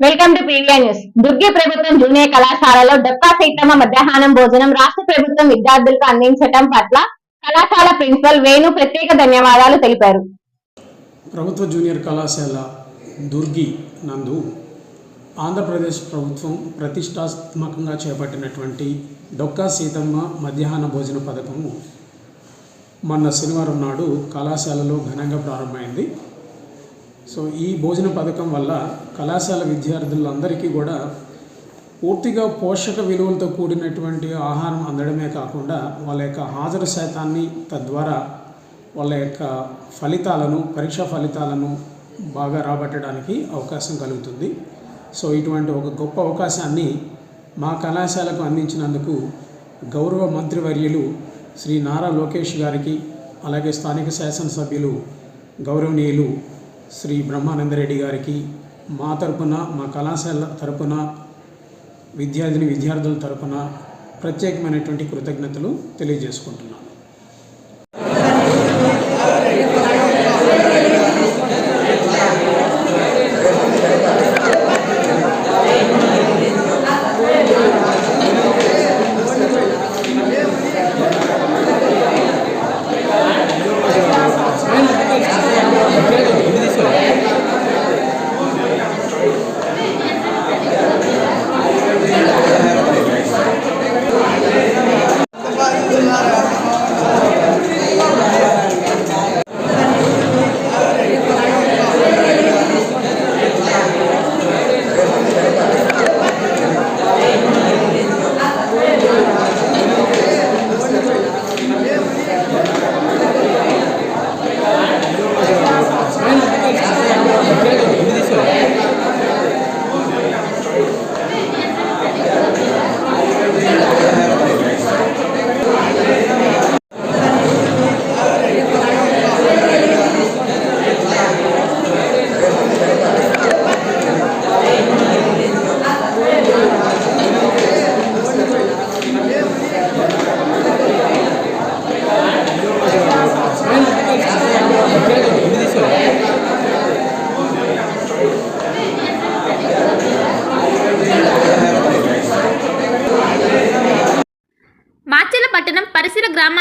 Welcome to PVR news Durgi ప్రభుత్వం junior కళాశాలలో డొక్కా సైతమ్మ మధ్యాహ్నం భోజనం రాష్ట్ర ప్రభుత్వం విద్యార్థులకు అందించడం పట్ల కళాశాల ప్రిన్సిపల్ వేణు ప్రత్యేక ధన్యవాదాలు తెలిపారు. ప్రభుత్వ జూనియర్ కళాశాల దుర్గి నందు ఆంధ్రప్రదేశ్ ప్రభుత్వం ప్రతిష్టాత్మకంగా చేపట్టినటువంటి డొక్కా సీతమ్మ మధ్యాహ్న భోజన పథకము మొన్న శనివారం నాడు కళాశాలలో ఘనంగా ప్రారంభమైంది. సో ఈ భోజన పథకం వల్ల కళాశాల విద్యార్థులందరికీ కూడా పూర్తిగా పోషక విలువలతో కూడినటువంటి ఆహారం అందడమే కాకుండా వాళ్ళ యొక్క హాజరు శాతాన్ని తద్వారా వాళ్ళ యొక్క ఫలితాలను పరీక్షా ఫలితాలను బాగా రాబట్టడానికి అవకాశం కలుగుతుంది. సో ఇటువంటి ఒక గొప్ప అవకాశాన్ని మా కళాశాలకు అందించినందుకు గౌరవ మంత్రివర్యులు శ్రీ నారా లోకేష్ గారికి అలాగే స్థానిక శాసనసభ్యులు గౌరవనీయులు శ్రీ బ్రహ్మానందరెడ్డి గారికి మా తరపున మా కళాశాల తరపున విద్యార్థిని విద్యార్థుల తరపున ప్రత్యేకమైనటువంటి కృతజ్ఞతలు తెలియజేసుకుంటున్నాను మాచెల్ల పట్టణం పరిసర